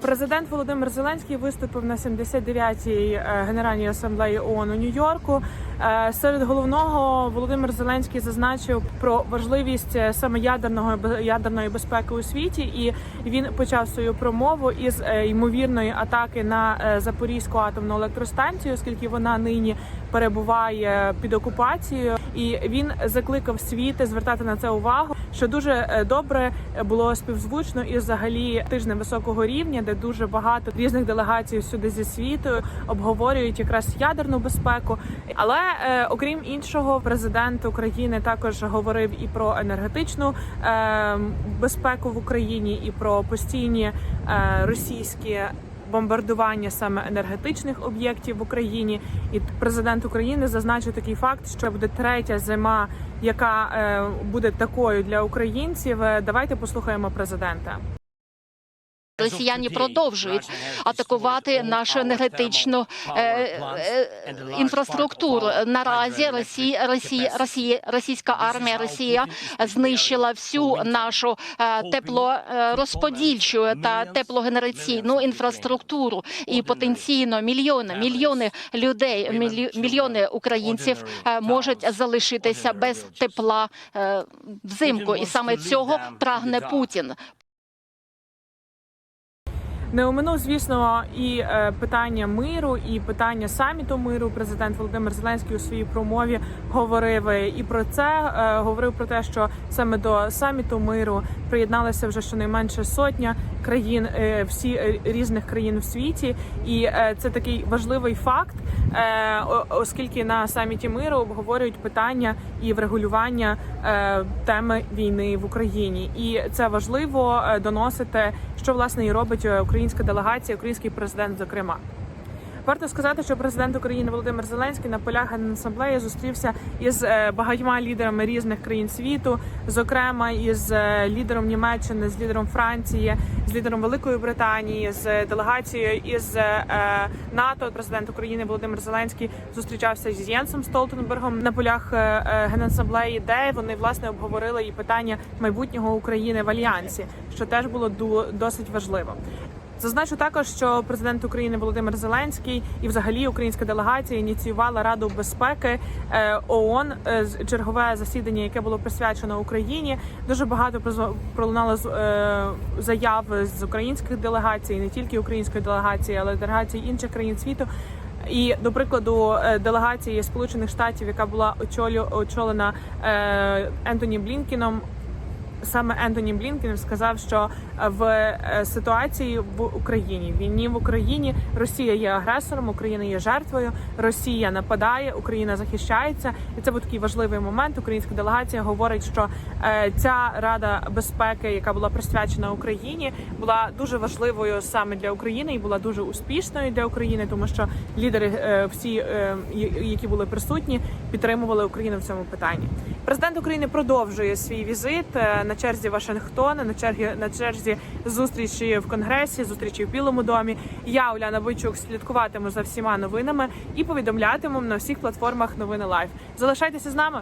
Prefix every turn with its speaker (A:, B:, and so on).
A: Президент Володимир Зеленський виступив на 79-й е, Генеральній асамблеї ООН у Нью-Йорку. Е, Серед головного Володимир Зеленський зазначив про важливість е, саме ядерного ядерної безпеки у світі, і він почав свою промову із е, ймовірної атаки на Запорізьку атомну електростанцію, оскільки вона нині перебуває під окупацією, і він закликав світ звертати на це увагу, що дуже добре було співзвучно і взагалі тижнем високого рівня, де дуже багато різних делегацій сюди зі світу обговорюють якраз ядерну безпеку. Але е, окрім іншого, президент України також говорив і про енергетичну е, безпеку в Україні, і про постійні е, російські. Бомбардування саме енергетичних об'єктів в Україні, і президент України зазначив такий факт, що буде третя зима, яка е, буде такою для українців. Е, Давайте послухаємо президента.
B: Росіяни продовжують атакувати нашу енергетичну е, е, інфраструктуру. Наразі Росія, Росія, Росія, російська армія Росія знищила всю нашу е, теплорозподільчу та теплогенераційну інфраструктуру, і потенційно мільйони мільйони людей, мільйони українців можуть залишитися без тепла взимку, і саме цього прагне Путін.
A: Не оминув, звісно, і е, питання миру, і питання саміту миру. Президент Володимир Зеленський у своїй промові говорив і про це. е, говорив про те, що саме до саміту миру приєдналися вже щонайменше сотня країн, е, всі різних країн в світі, і це такий важливий факт, оскільки на саміті миру обговорюють питання і врегулювання теми війни в Україні, і це важливо е, доносити, що власне і робить е, українська делегація, український президент, зокрема. Варто сказати, що президент України Володимир Зеленський на полях асамблеї зустрівся із е, багатьма лідерами різних країн світу, зокрема із е, лідером Німеччини, з лідером Франції, з лідером Великої Британії, з делегацією із е, НАТО. Президент України Володимир Зеленський зустрічався з Єнсом Столтенбергом на полях генасамблеї, де вони власне обговорили і питання майбутнього України в альянсі, що теж було досить важливо. Зазначу також, що президент України Володимир Зеленський і, взагалі, українська делегація ініціювала Раду безпеки е, ООН е, чергове засідання, яке було присвячено Україні. Дуже багато пролунало е, заяв з українських делегацій, не тільки української делегації, але й делегацій інших країн світу. І до прикладу, делегації Сполучених Штатів, яка була очолю очолена Ентоні Блінкіном, саме Ентоні Блінкен сказав, що в е, ситуації в Україні війні в Україні Росія є агресором, Україна є жертвою, Росія нападає, Україна захищається, і це був такий важливий момент. Українська делегація говорить, що е, ця рада безпеки, яка була присвячена Україні, була дуже важливою саме для України і була дуже успішною для України, тому що лідери е, всі, е, які були присутні, підтримували Україну в цьому питанні. Президент України продовжує свій візит е, на черзі Вашингтона, на черзі на черзі зустрічі в Конгресі, зустрічі в Білому домі. Я Уляна Бойчук слідкуватиму за всіма новинами і повідомлятиму на всіх платформах новини Лайф. Залишайтеся з нами.